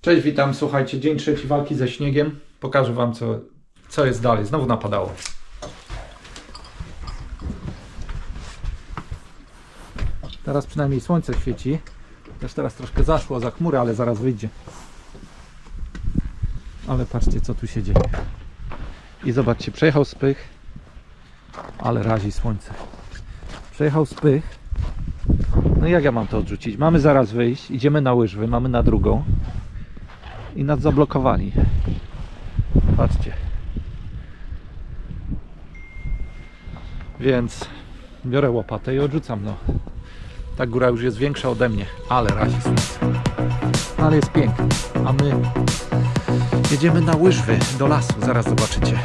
Cześć, witam. Słuchajcie, dzień trzeci walki ze śniegiem. Pokażę Wam, co, co jest dalej. Znowu napadało. Teraz przynajmniej słońce świeci. Też teraz troszkę zaszło za chmury, ale zaraz wyjdzie. Ale patrzcie, co tu się dzieje. I zobaczcie, przejechał spych, ale razi słońce. Przejechał spych. No i jak ja mam to odrzucić? Mamy zaraz wyjść, idziemy na łyżwy, mamy na drugą i nas zablokowali. Patrzcie. Więc biorę łopatę i odrzucam. No. Ta góra już jest większa ode mnie, ale razi słońce. Ale jest pięknie. A my jedziemy na łyżwy do lasu, zaraz zobaczycie.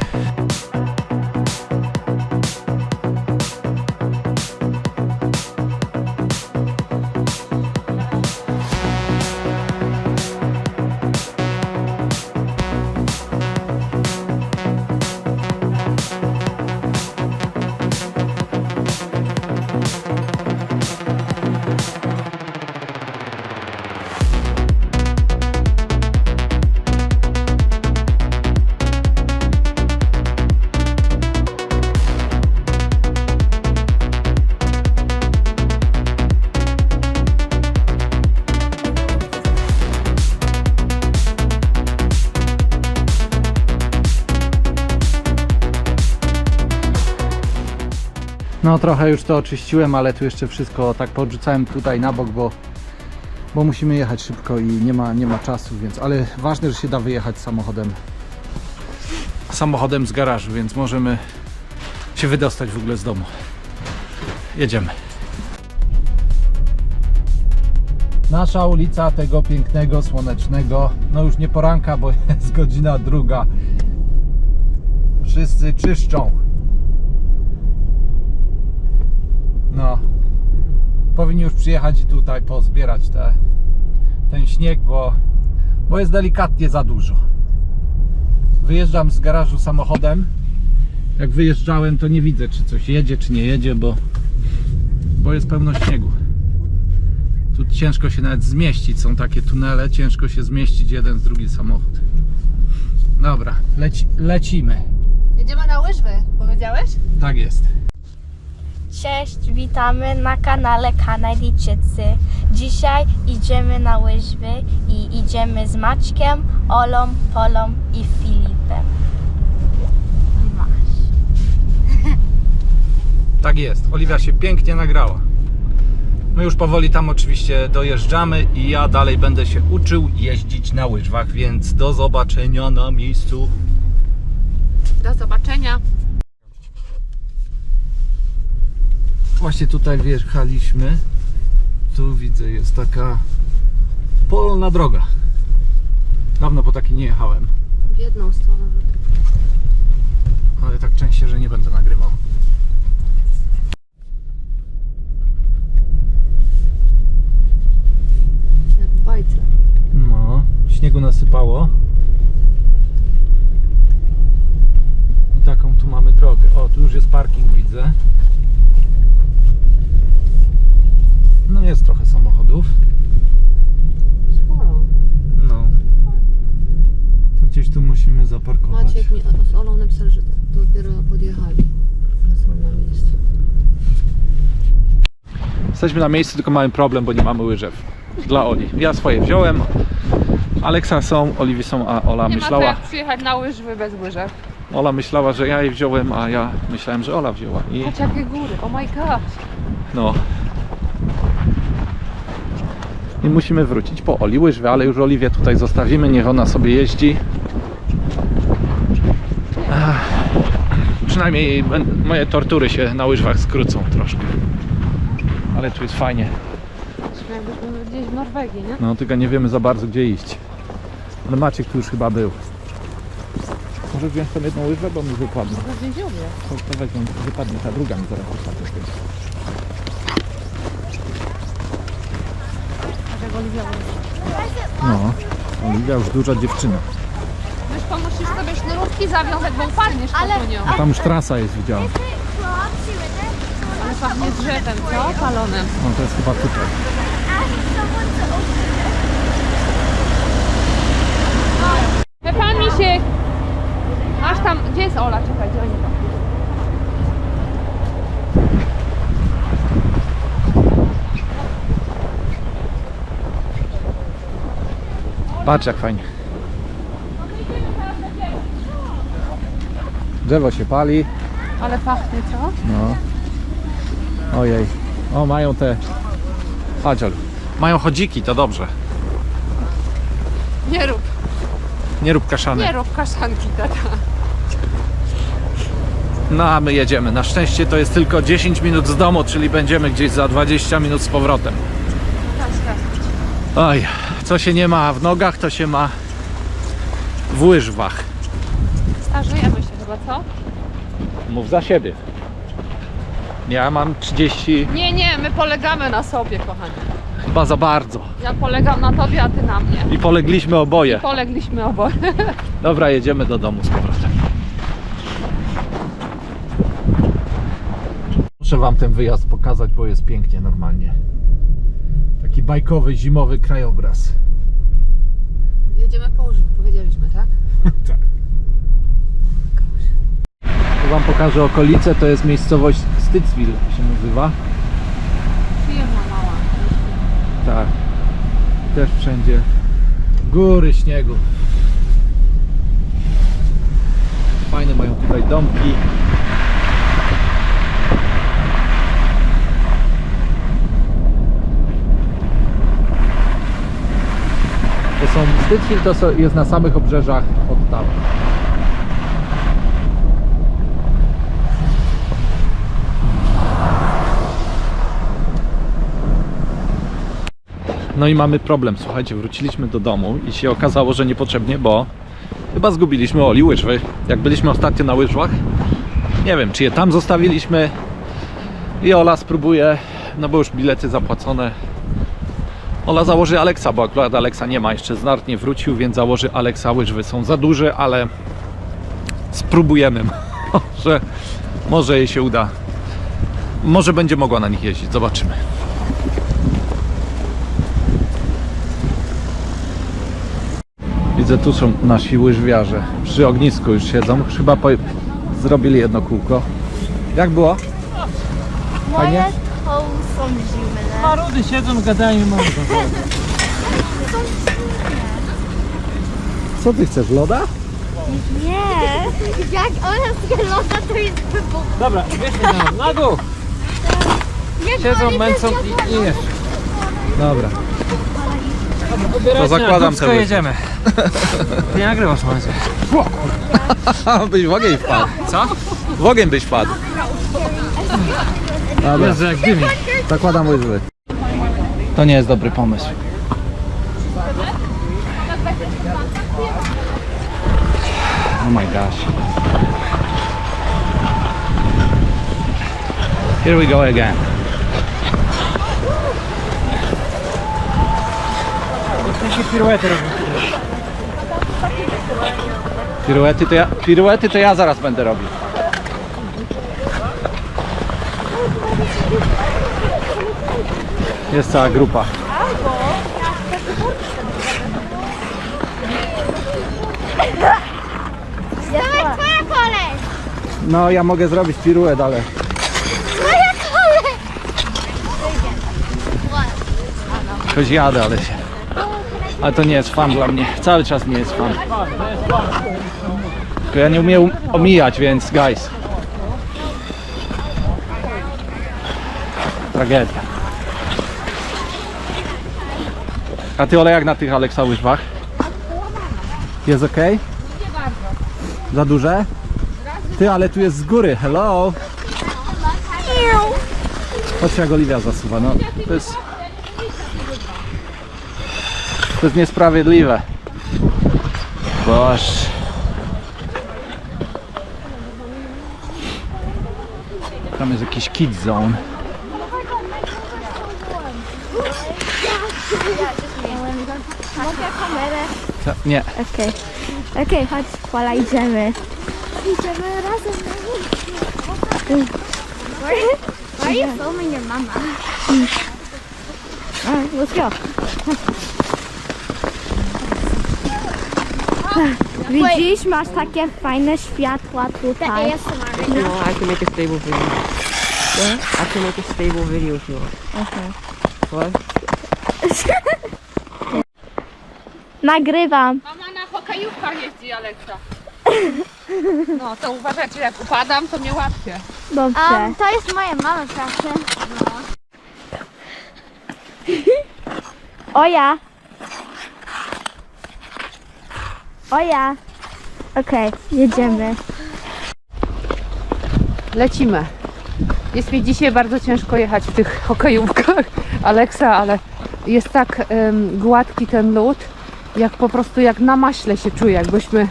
No trochę już to oczyściłem, ale tu jeszcze wszystko tak podrzucałem tutaj na bok, bo, bo musimy jechać szybko i nie ma, nie ma czasu, więc ale ważne, że się da wyjechać samochodem samochodem z garażu, więc możemy się wydostać w ogóle z domu. Jedziemy. Nasza ulica tego pięknego, słonecznego, no już nie poranka, bo jest godzina druga. Wszyscy czyszczą. No. Powinni już przyjechać i tutaj pozbierać te, ten śnieg, bo, bo jest delikatnie za dużo. Wyjeżdżam z garażu samochodem. Jak wyjeżdżałem, to nie widzę, czy coś jedzie, czy nie jedzie, bo, bo jest pełno śniegu. Tu ciężko się nawet zmieścić. Są takie tunele, ciężko się zmieścić jeden z drugi samochód. Dobra, leci, lecimy. Jedziemy na łyżwy, powiedziałeś? Tak jest. Cześć, witamy na kanale Kanadyjczycy. Dzisiaj idziemy na łyżwy i idziemy z Maćkiem, Olą, Polą i Filipem. Masz. Tak jest. Oliwia się pięknie nagrała. My już powoli tam oczywiście dojeżdżamy i ja dalej będę się uczył jeździć na łyżwach, więc do zobaczenia na miejscu. Do zobaczenia. Właśnie tutaj wjechaliśmy. Tu widzę jest taka polna droga. Dawno po takiej nie jechałem, W jedną stronę. ale tak częściej, że nie będę nagrywał. Jak w bajce. No, śniegu nasypało. I taką tu mamy drogę. O, tu już jest parking, widzę. Jesteśmy na miejscu, tylko mamy problem, bo nie mamy łyżew. Dla Oli. Ja swoje wziąłem. Aleksa są, Oliwi są, a Ola Nie ma myślała. jak przyjechać na łyżwy bez łyżew. Ola myślała, że ja je wziąłem, a ja myślałem, że Ola wzięła. I Patrz jakie góry, oh my god. no. I musimy wrócić po Oli łyżwy, ale już Oliwię tutaj zostawimy, niech ona sobie jeździ. Ach, przynajmniej moje tortury się na łyżwach skrócą troszkę. Ale tu jest fajnie. Jakbyśmy gdzieś w Norwegii, nie? No tylko nie wiemy za bardzo gdzie iść. Ale Maciek tu już chyba był. Może wziąć tam jedną łyżwę, bo mi wypadnie. W więzieniu. To, to weźmie, wypadnie ta druga mi zaraz wypadnie. Tak jak Oliwia. No, Oliwia już duża dziewczyna. Wiesz, to musisz sobie sznurówki zawiązać, bo upadniesz Ale- po nią. A tam już trasa jest, widziałem. Pachnie drzewem, co? Palonym. No to jest chyba tutaj. He pan Misiek! Aż tam, gdzie jest Ola? Czekaj, gdzie oni tam? Patrz jak fajnie. Drzewo się pali. Ale pachnie, co? No. Ojej. O, mają te... Chodź, Olu. Mają chodziki, to dobrze. Nie rób, Nie rób kaszany. nie rób kaszanki, tata. No a my jedziemy. Na szczęście to jest tylko 10 minut z domu, czyli będziemy gdzieś za 20 minut z powrotem. Oj, co się nie ma w nogach, to się ma w łyżwach. Starzejemy się chyba, co? Mów za siebie. Ja mam 30, Nie, nie, my polegamy na sobie, kochani. chyba za bardzo. Ja polegam na tobie, a ty na mnie. I polegliśmy oboje. Polegliśmy oboje. Dobra, jedziemy do domu z powrotem. Muszę wam ten wyjazd pokazać, bo jest pięknie normalnie. Taki bajkowy, zimowy krajobraz. Jedziemy po łyżwy, powiedzieliśmy, tak? Tak. Tu wam pokażę okolice, to jest miejscowość Stycville się nazywa. Przyjemna mała. Tak. Też wszędzie góry śniegu. Fajne mają tutaj domki. To są Stycville to jest na samych obrzeżach Ottawy. No i mamy problem, słuchajcie, wróciliśmy do domu i się okazało, że niepotrzebnie, bo chyba zgubiliśmy Oli łyżwy. Jak byliśmy ostatnio na łyżwach, nie wiem, czy je tam zostawiliśmy i Ola spróbuje, no bo już bilety zapłacone. Ola założy Alexa, bo akurat Alexa nie ma jeszcze z nie wrócił, więc założy Alexa. Łyżwy są za duże, ale spróbujemy. Może, może jej się uda. Może będzie mogła na nich jeździć, zobaczymy. Widzę, tu są nasi łyżwiarze. Przy ognisku już siedzą. Chyba po... zrobili jedno kółko. Jak było? Moje Fajnie? to są zimne. Marudy siedzą, gadają i mówią. Co ty chcesz, loda? Nie. Jak ona z loda to jest wybuch. Dobra, wiesz na, na dół. Siedzą, męcą i, i wiesz. Dobra. Ubierajcie zakładam łyżwy. jedziemy. Ty nie nagrywasz, Macie. byś w ogień wpadł. Co? W ogień byś wpadł. Dobra, Jezu, jak dymi. zakładam łyżwy. To nie jest dobry pomysł. Oh my gosh. Here we go again. Się piruety robią. Piruety to ja, piruety to ja zaraz będę robił. Jest cała grupa. Dawaj twoja kolej. No ja mogę zrobić piruet, ale Twoja kolej. choć jadę, ale się. Ale to nie jest fan dla mnie. Cały czas nie jest fan. Tylko ja nie umiem um- omijać, więc guys. Tragedia. A ty Ole jak na tych Aleksa łyżwach? Jest ok? Za duże? Ty, ale tu jest z góry. Hello! Patrz jak Oliwia zasuwa. No, to jest... To jest niesprawiedliwe. Boż. Tam jest jakiś kid zone. Mogę kamerę? Co? Nie. Okej. Okej, chodź, Pola, idziemy. Idziemy razem na Why, why are you filming your mama? Alright, let's go. Widzisz, masz takie fajne światła tutaj. No, I can make a stable video. What? I can make a stable video if you want. What? Nagrywam. Mama na hokejówkach jeździ, Aleksa. No, to uważajcie, jak upadam, to mnie łapcie. Dobrze. to jest moja mama, proszę. O ja. O ja. Okej, jedziemy. Lecimy. Jest mi dzisiaj bardzo ciężko jechać w tych hokejówkach, Aleksa, ale jest tak gładki ten lód, jak po prostu jak na maśle się czuję, jakbyśmy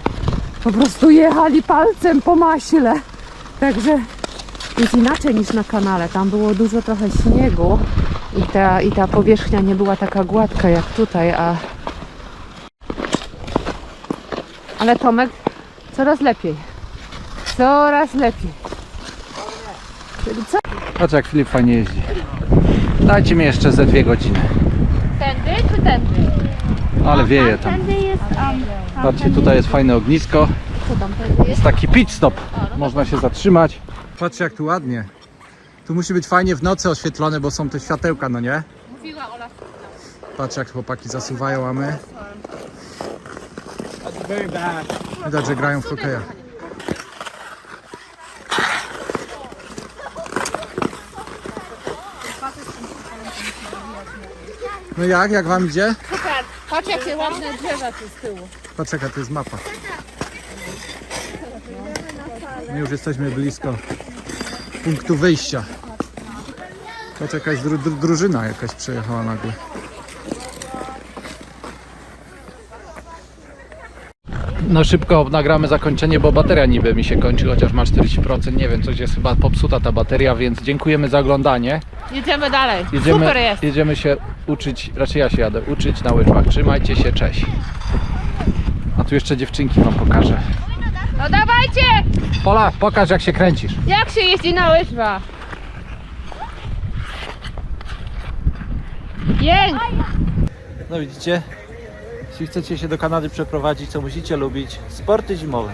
po prostu jechali palcem po maśle. Także jest inaczej niż na kanale. Tam było dużo trochę śniegu i ta, i ta powierzchnia nie była taka gładka jak tutaj, a ale Tomek coraz lepiej. Coraz lepiej. Patrz jak Filip fajnie jeździ. Dajcie mi jeszcze ze dwie godziny. Tędy czy tędy? Ale wieje tam. Tędy jest um, Patrzcie, tutaj jest fajne ognisko. Jest taki pit stop. Można się zatrzymać. Patrzcie jak tu ładnie. Tu musi być fajnie w nocy oświetlone, bo są te światełka, no nie? Mówiła Ola. Patrz jak chłopaki zasuwają, a my... Widać, że grają w hokeja. No jak? Jak wam idzie? Super. Patrz jakie ładne drzewa tu z tyłu. Patrz jaka to jest mapa. My już jesteśmy blisko punktu wyjścia. Patrz jakaś dru dru drużyna jakaś przejechała nagle. No szybko nagramy zakończenie, bo bateria niby mi się kończy, chociaż ma 40%. Nie wiem, coś jest chyba popsuta ta bateria, więc dziękujemy za oglądanie. Jedziemy dalej. Jedziemy, Super jest. jedziemy się uczyć, raczej ja się jadę uczyć na łyżwach. Trzymajcie się, cześć. A tu jeszcze dziewczynki wam pokażę. No dawajcie! Pola, pokaż jak się kręcisz. Jak się jeździ na łyżwach? Jęk! No widzicie, jeśli chcecie się do Kanady przeprowadzić, to musicie lubić sporty zimowe.